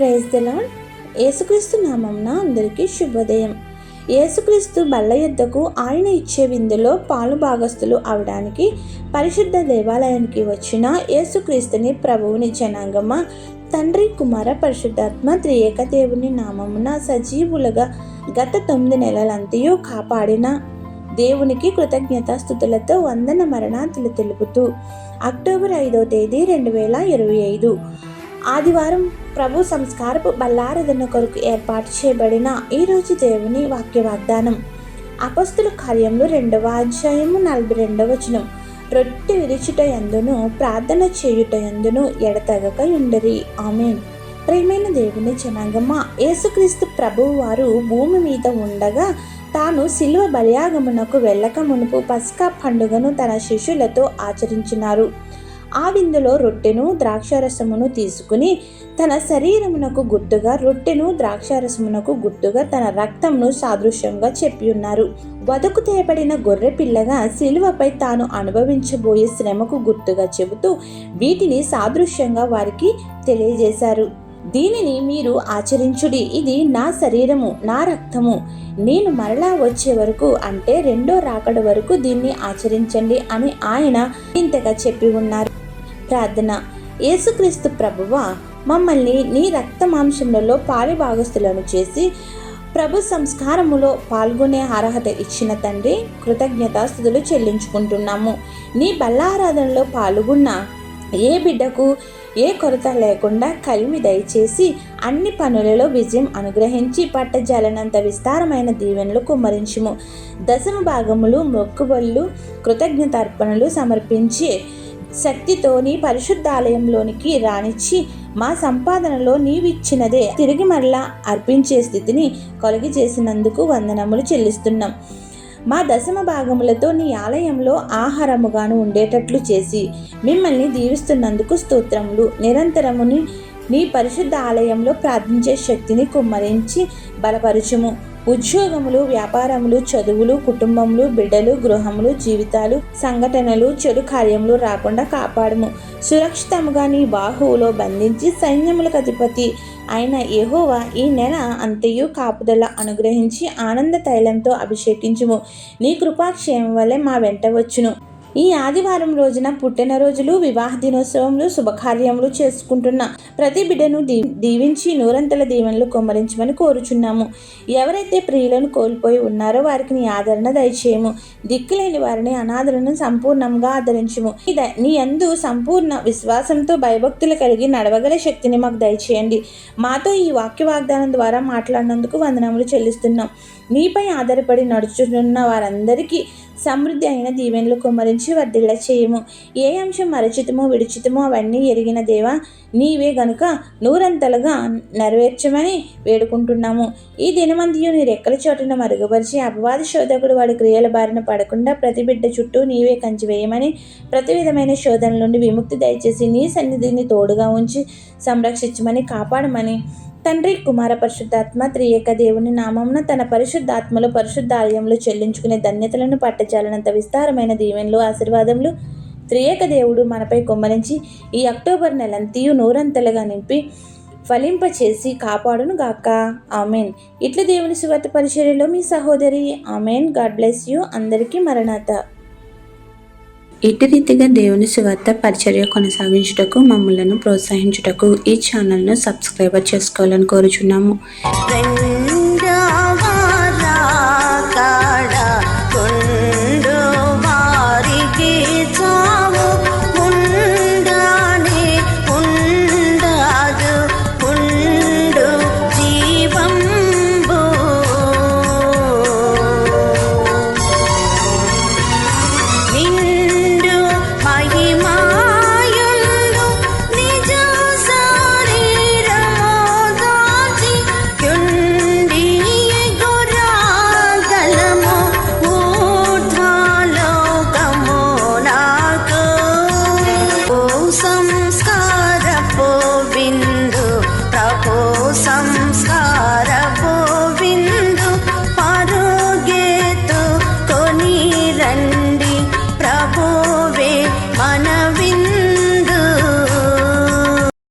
Praise the Lord యేసుక్రీస్తు నామంన అందరికీ శుభోదయం. యేసుక్రీస్తు బల్ల యుద్ధకు ఆయన ఇచ్చే విందులో పాలు భాగస్తులు అవడానికి పరిశుద్ధ దేవాలయానికి వచ్చిన యేసుక్రీస్తుని ప్రభువుని జనాంగమ తండ్రి కుమార పరిశుద్ధాత్మ త్రియేక దేవుని నామమున సజీవులుగా గత తొమ్మిది నెలలంతయు కాపాడిన దేవునికి కృతజ్ఞతాస్థుతులతో వందన మరణాతులు తెలుపుతూ అక్టోబర్ ఐదో తేదీ రెండు వేల ఇరవై ఐదు. ఆదివారం ప్రభు సంస్కారపు బల్లారదన కొరకు ఏర్పాటు చేయబడిన ఈరోజు దేవుని వాక్య వాగ్దానం. అపస్తుల కార్యములు రెండవ అధ్యాయము నలభై రెండవ వచనం. రొట్టె విరుచుట ఎందును ప్రార్థన చేయుట ఎందును ఎడతగక ఉండరి ఆమె ప్రేమైన దేవుని జనాంగమ్మ యేసుక్రీస్తు ప్రభువు వారు భూమి మీద ఉండగా తాను శిలువ బలియాగమునకు వెళ్ళక మునుపు పస్కా పండుగను తన శిష్యులతో ఆచరించినారు. ఆ విందులో రొట్టెను ద్రాక్షారసమును తీసుకుని తన శరీరమునకు గుర్తుగా రొట్టెను ద్రాక్షారసమునకు గుర్తుగా తన రక్తంను సాదృశ్యంగా చెప్పి ఉన్నారు. వదకు తేయబడిన గొర్రె పిల్లగా శిలువపై తాను అనుభవించబోయే శ్రమకు గుర్తుగా చెబుతూ వీటిని సాదృశ్యంగా వారికి తెలియజేశారు. దీనిని మీరు ఆచరించుడి. ఇది నా శరీరము నా రక్తము. నేను మరలా వచ్చే వరకు అంటే రెండో రాకడ వరకు దీన్ని ఆచరించండి అని ఆయన ఇంతగా చెప్పి ఉన్నారు. ప్రార్థన. యేసుక్రీస్తు ప్రభువ మమ్మల్ని నీ రక్త మాంసములలో పాలిభాగస్తులను చేసి ప్రభు సంస్కారములో పాల్గొనే అర్హత ఇచ్చిన తండ్రి కృతజ్ఞతాస్థుతులు చెల్లించుకుంటున్నాము. నీ బల్లారాధనలో పాల్గొన్న ఏ బిడ్డకు ఏ కొరత లేకుండా కలిమి దయచేసి అన్ని పనులలో విజయం అనుగ్రహించి పట్టజాలనంత విస్తారమైన దీవెనలు కుమ్మరించుము. దశమ భాగములు మొక్కుబళ్ళు కృతజ్ఞతార్పణలు సమర్పించి శక్తితో నీ పరిశుద్ధాలయంలోనికి రానిచ్చి మా సంపాదనలో నీవిచ్చినదే. తిరిగి మరలా అర్పించే స్థితిని కొలగి చేసినందుకు వందనములు చెల్లిస్తున్నాం. మా దశమ భాగములతో నీ ఆలయంలో ఆహారముగాను ఉండేటట్లు చేసి మిమ్మల్ని దీవిస్తున్నందుకు స్తోత్రములు. నిరంతరముని నీ పరిశుద్ధ ఆలయంలో ప్రార్థించే శక్తిని కుమ్మరించి బలపరచుము. ఉద్యోగములు వ్యాపారములు చదువులు కుటుంబములు బిడ్డలు గృహములు జీవితాలు సంఘటనలు చెడు కార్యములు రాకుండా కాపాడము. సురక్షితముగా నీ బాహువులో బంధించి సైన్యములకు అధిపతి అయిన యెహోవా ఈ నెల అంతయు కాపుదల అనుగ్రహించి ఆనంద తైలంతో అభిషేకించుము. నీ కృపాక్షయం వల్లే మా వెంట వచ్చును. ఈ ఆదివారం రోజున పుట్టినరోజులు వివాహ దినోత్సవములు శుభకార్యములు చేసుకుంటున్న ప్రతి బిడ్డను దీ దీవించి నూరంతల దీవెనలు కొమ్మరించమని కోరుచున్నాము. ఎవరైతే ప్రియులను కోల్పోయి ఉన్నారో వారికి నీ ఆదరణ దయచేయము. దిక్కులేని వారిని అనాథలను సంపూర్ణంగా ఆదరించుము. నీ అందు సంపూర్ణ విశ్వాసంతో భయభక్తులు కలిగి నడవగల శక్తిని మాకు దయచేయండి. మాతో ఈ వాక్య వాగ్దానం ద్వారా మాట్లాడినందుకు వందనములు చెల్లిస్తున్నాం. నీపై ఆధారపడి నడుచుతున్న వారందరికీ సమృద్ధి అయిన దీవెనలు కుమ్మరించి వర్ధిల్ల చేయము. ఏ అంశం అరచితమో విడిచితమో అవన్నీ ఎరిగిన దేవా నీవే గనుక నూరంతలుగా నెరవేర్చమని వేడుకుంటున్నాము. ఈ దినమందియు నీ రెక్కల చోటున మరుగుపరిచి అపవాద శోధకుడు వాడి క్రియల బారిన పడకుండా ప్రతి బిడ్డ చుట్టూ నీవే కంచి వేయమని ప్రతి విధమైన శోధన నుండి విముక్తి దయచేసి నీ సన్నిధిని తోడుగా ఉంచి సంరక్షించమని కాపాడమని తండ్రి కుమార పరిశుద్ధాత్మ త్రియేక దేవుని నామమున తన పరిశుద్ధాత్మలో పరిశుద్ధాలయంలో చెల్లించుకునే ధన్యతలను పట్టజాలనంత విస్తారమైన దీవెనలు ఆశీర్వాదములు త్రియేక దేవుడు మనపై కొమ్మరించి ఈ అక్టోబర్ నెలంతయు నూరంతలుగా నింపి ఫలింపచేసి కాపాడును గాక ఆమెన్. ఇట్ల దేవుని సువార్త పరిచర్యలో మీ సహోదరి ఆమెన్. God bless you. అందరికీ మరణాత. ఇటు రీతిగా దేవుని సువార్త పరిచర్య కొనసాగించుటకు మమ్మలను ప్రోత్సహించుటకు ఈ ఛానల్ను సబ్స్క్రైబర్ చేసుకోవాలని కోరుచున్నాము.